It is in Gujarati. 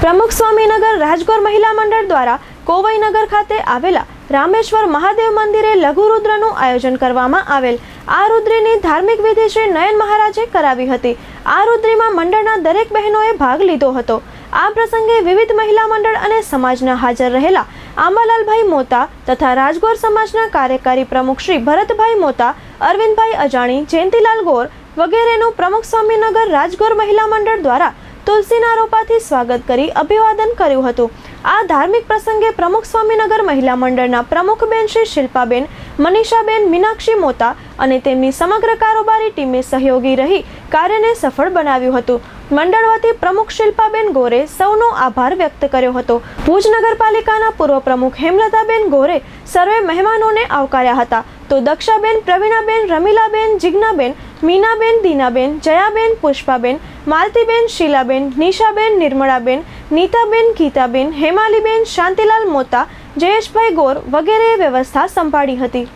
પ્રમુખ સ્વામીનગર રાજગોર મહિલા મંડળ દ્વારા કોવઈનગર ખાતે આવેલા રામેશ્વર મહાદેવ મંદિરે લઘુરુદ્રનું આયોજન કરવામાં આવેલ. આ રુદ્રીની ધાર્મિક વિધિ શ્રી નયન મહારાજે કરાવી હતી. આ રુદ્રીમાં મંડળના દરેક બહેનોએ ભાગ લીધો હતો. આ પ્રસંગે વિવિધ મહિલા મંડળ અને સમાજના હાજર રહેલા આંબાલાલભાઈ મોતા તથા રાજગોર સમાજના કાર્યકારી પ્રમુખ શ્રી ભરતભાઈ મોતા, અરવિંદભાઈ અજાણી, જયંતિલાલ ગોર વગેરેનું પ્રમુખ સ્વામીનગર રાજગોર મહિલા મંડળ દ્વારા તુલસીના રોપાથી સ્વાગત કરી અભિવાદન કર્યું હતું. આ ધાર્મિક પ્રસંગે પ્રમુખ સ્વામીનગર મહિલા મંડળના પ્રમુખબેન શ્રી શિલ્પાબેન, મનીષાબેન, મીનાક્ષી મોતા અને તેમની સમગ્ર કારોબારી ટીમે સહયોગી રહી કાર્યને સફળ બનાવ્યું હતું. મંડળ વતી પ્રમુખ શિલ્પાબેન ગોરે સૌનો આભાર વ્યક્ત કર્યો હતો. ભુજ નગરપાલિકાના પૂર્વ પ્રમુખ હેમલતાબેન ગોરે સર્વે મહેમાનોને આવકાર્યા હતા. તો દક્ષાબેન, પ્રવીણાબેન, રમીલાબેન, જિજ્ઞાબેન, મીનાબેન, દીનાબેન, જયાબેન, પુષ્પાબેન, માલતીબેન, શીલાબેન, નિશાબેન, નિર્મળાબેન, નીતાબેન, ગીતાબેન, હેમાલીબેન, શાંતિલાલ મોતા, જયેશભાઈ ગોર વગેરેએ વ્યવસ્થા સંભાળી હતી.